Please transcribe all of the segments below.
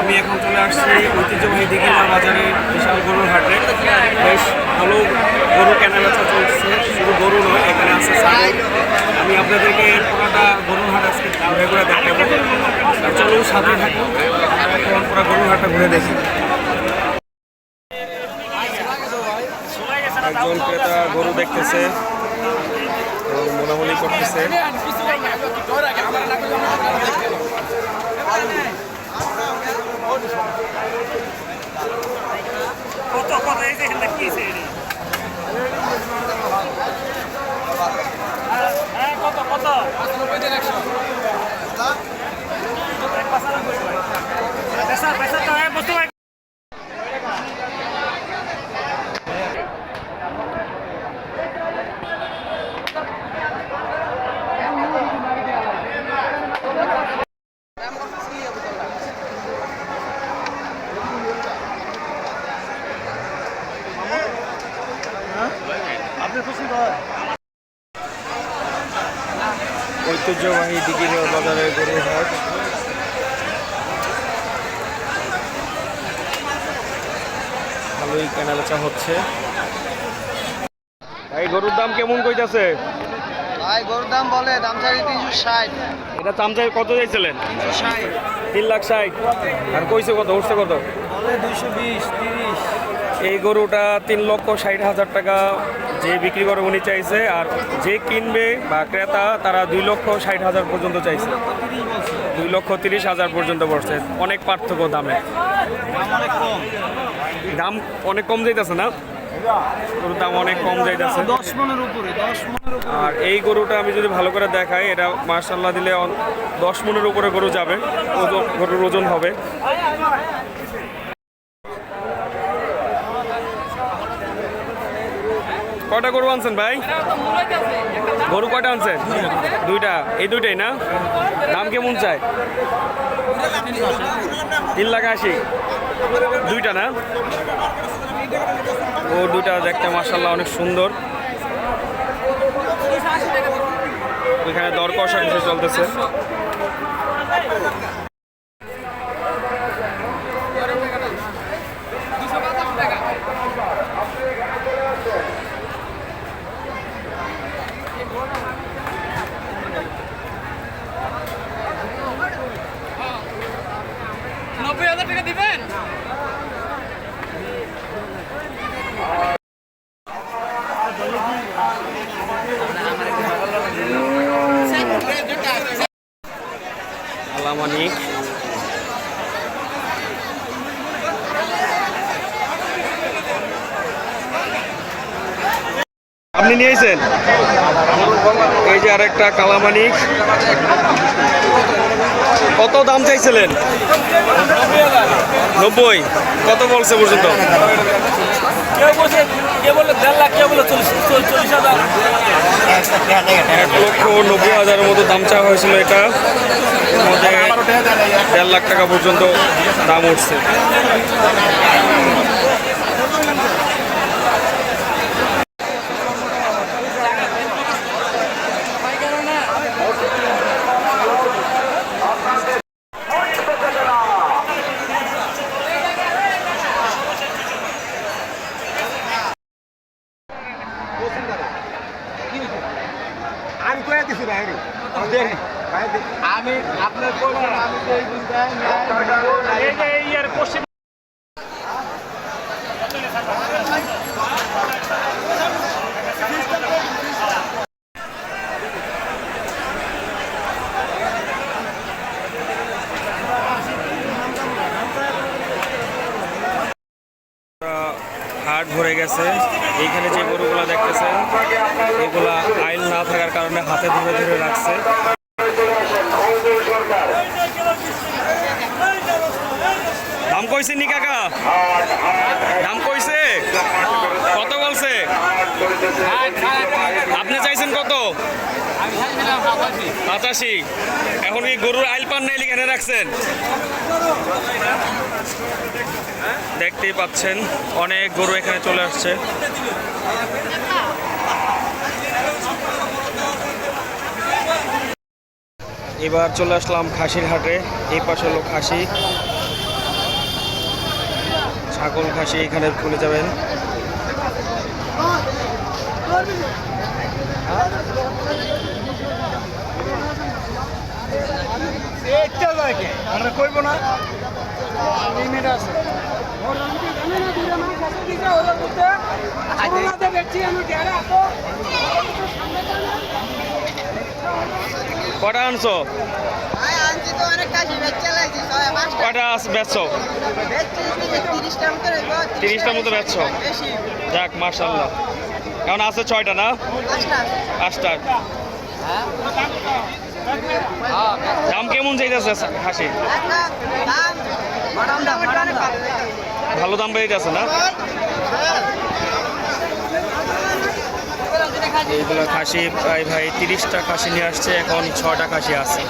আমি এখন চলে আসছি ঐতিহ্যবাহী দিঘিমার বাজারে বিশাল গরুর হাটে। বেশ ভালো গরু কেনা বেচা চলছে। শুধু গরু নয়, এখানে আছে আমি আপনাদেরকে পুরোটা গরুর হাট আজকে ঘুরে দেখাবো। চলুন সাথে থাকুন। এখন পুরো গরুর হাটটা ঘুরে দেখি। একজন ক্রেতা গরু দেখতেছে এবং করতেছে। কত এই যে এখানে কি আছে এটি? হ্যাঁ, কত কত পেশা পেশা তো হ্যাঁ বুঝতে পারি ঐতিহ্যবাহী দিঘির বাজারে গরুর হাট। ভালোই কেনাবেচা হচ্ছে। এই গরুর দাম কেমন কইতাছে? ভাই গরুর দাম বলে দাম চাই তিনশো ষাট। এটা চামচাই কত চাইছিলেন? তিনশো ষাট। তিন লাখ ষাট। আর কইছে কত উঠছে কত? দুইশো বিশ তিরিশ। এই গরুটা তিন লক্ষ ষাট হাজার টাকা যে বিক্রি করে উনি চাইছে আর যে কিনবে বা ক্রেতা তারা দুই লক্ষ ষাট হাজার পর্যন্ত চাইছে। দুই লক্ষ তিরিশ হাজার পর্যন্ত পড়ছে অনেক পার্থক্য দামে। দাম অনেক কম যাইতেছে না? গরুর দাম অনেক কম যাইতেছে। দশ মনের উপরে দশ মনের আর এই গরুটা আমি যদি ভালো করে দেখাই এটা মার্শাল্লাহ দিলে দশ মনের উপরে গরু যাবে ওজন গরুর ওজন হবে। কয়টা গরু আনছেন ভাই? গরু কয়টা আনছেন? দুইটা। এই দুইটাই না? দাম কেমন চাই? তিন লাখ আশি। দুইটা না? ও, দুইটা দেখতে মার্শাল্লাহ অনেক সুন্দর। এখানে দর কষাকষি চলতেছে নব্বই হাজার টাকা দিবেন আলামানিক আপনি নিয়েছেন? এই যে আরেকটা কালামানিক কত দাম চাইছিলেন? নব্বই। কত বলছে পর্যন্ত? এক লক্ষ নব্বই হাজারের মতো দাম চাওয়া হয়েছিল এটা। মধ্যে দেড় লাখ টাকা পর্যন্ত দাম উঠছে আমি করে দিছি বাইরে আমি আপনার বলছেন আমি তো এই বুঝতাম এই যে এই আর হাট ভরে গেছে। এইখানে যে গরুগুলা দেখতেছেন, এগুলা আইল না থাকার কারণে হাতে ধরে ধরে রাখছে। কইছে নি কাকা? দাম কইছে? কত বলছে? আপনি চাইছেন কত? পঁচাশি। এখন কি গরুর আইল পান নাই এখানে রাখছেন? দেখতেই পাচ্ছেন, অনেক গরু এখানে চলে আসছে। এবার চলে আসলাম খাসির হাটে। এই পাশে হলো খাসি। ছাগল খাসি এখানে চলে যাবেন। এইটা লাগে আমরা কইব না। কটা আনছো? কটা বেচছো? তিরিশটার মতো বেচছো? যাক মার্শাল্লাহ কারণ আছে ছয়টা না? পাঁচটা দাম কেমন চাইতেছে দাম। অনেক ভালো দাম বেরিয়েছে না? এইগুলো খাসি প্রায় ভাই তিরিশটা খাসি নিয়ে আসছে এখন ছটা খাসি আছে।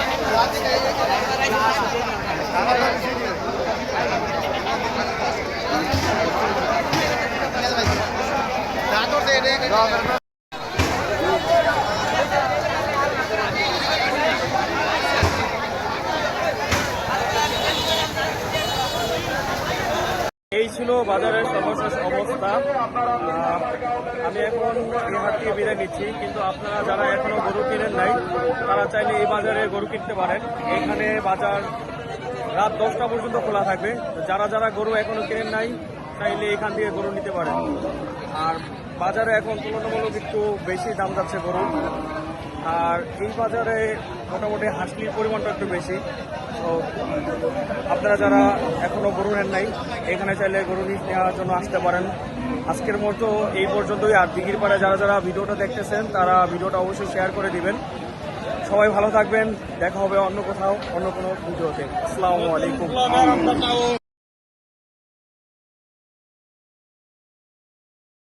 ছিল বাজারের সর্বশেষ অবস্থা। আমি এখন এই থেকে বিদায় নিচ্ছি, কিন্তু আপনারা যারা এখনও গরু কিনেন নাই, তারা চাইলে এই বাজারে গরু কিনতে পারেন। এখানে বাজার রাত দশটা পর্যন্ত খোলা থাকবে। যারা যারা গরু এখনও কিনেন নাই, চাইলে এখান থেকে গরু নিতে পারেন। আর বাজারে এখন তুলনামূলক একটু বেশি দাম যাচ্ছে গরু আর এই বাজারে মোটামুটি হাসলির পরিমাণটা একটু বেশি। তো আপনারা যারা এখনও গরু নেন নাই, এখানে চাইলে গরু নেওয়ার জন্য আসতে পারেন। আজকের মতো এই পর্যন্তই। আর দিঘির পাড়ায় যারা যারা ভিডিওটা দেখতেছেন, তারা ভিডিওটা অবশ্যই শেয়ার করে দিবেন। সবাই ভালো থাকবেন। দেখা হবে অন্য কোথাও, অন্য কোনো ভিডিওতে। আসসালামু আলাইকুম।